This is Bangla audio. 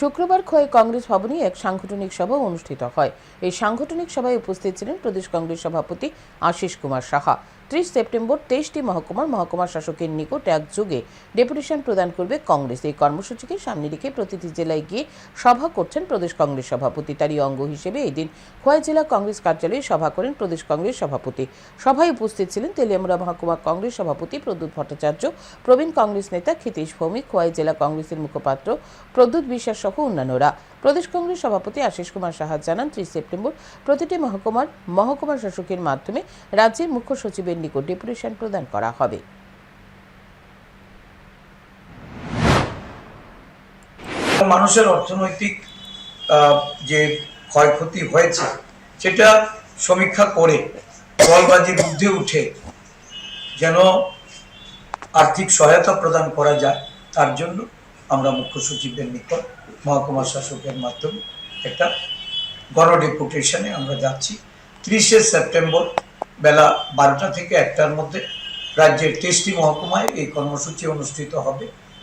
শুক্রবার খোয়াই কংগ্রেস ভবনে এক সাংগঠনিক সভা অনুষ্ঠিত হয়। এই সাংগঠনিক সভায় উপস্থিত ছিলেন প্রদেশ কংগ্রেস সভাপতি আশিস কুমার সাহা। ত্রিশ সেপ্টেম্বর তেইশটি মহকুমার মহকুমা শাসকের নিকট এক যুগে ডেপুটেশন প্রদান করবে কংগ্রেস। এই কর্মসূচিকে সামনে রেখে প্রতিটি জেলায় গিয়ে সভা করছেন প্রদেশ কংগ্রেস সভাপতি। তারই অঙ্গ হিসেবে এই দিন খোয়াই জেলা কংগ্রেস কার্যালয়ে সভা করেন প্রদেশ কংগ্রেস সভাপতি। সভায় উপস্থিত ছিলেন তেলিয়ামুড়া মহকুমা কংগ্রেস সভাপতি প্রদ্যুৎ ভট্টাচার্য, প্রবীণ কংগ্রেস নেতা ক্ষিতীশ ভৌমিক, খোয়াই জেলা কংগ্রেসের মুখপাত্র প্রদ্যুৎ বিশ্বাস সহ অন্যান্যরা। প্রদেশ কংগ্রেস সভাপতি আশিস কুমার সাহা জানান, ত্রিশ সেপ্টেম্বর প্রতিটি মহকুমার মহকুমা শাসকের মাধ্যমে রাজ্যের মুখ্য সচিবের নিকট ডেপুটেশন প্রদান করা হবে। মানুষের অর্থনৈতিক যে ক্ষয়ক্ষতি হয়েছে, সেটা সমীক্ষা করে দলবাজির ঊর্ধ্বে উঠে যেন আর্থিক সহায়তা প্রদান করা যায়, তার জন্য আমরা মুখ্য সচিবের নিকট মহকুমা শাসকের মাধ্যমে একটা গণ ডেপুটেশনে আমরা যাচ্ছি। ত্রিশে সেপ্টেম্বর বেলা বারোটা থেকে একটার মধ্যে রাজ্যের তেইশটি মহকুমায় এই কর্মসূচি অনুষ্ঠিত হবে।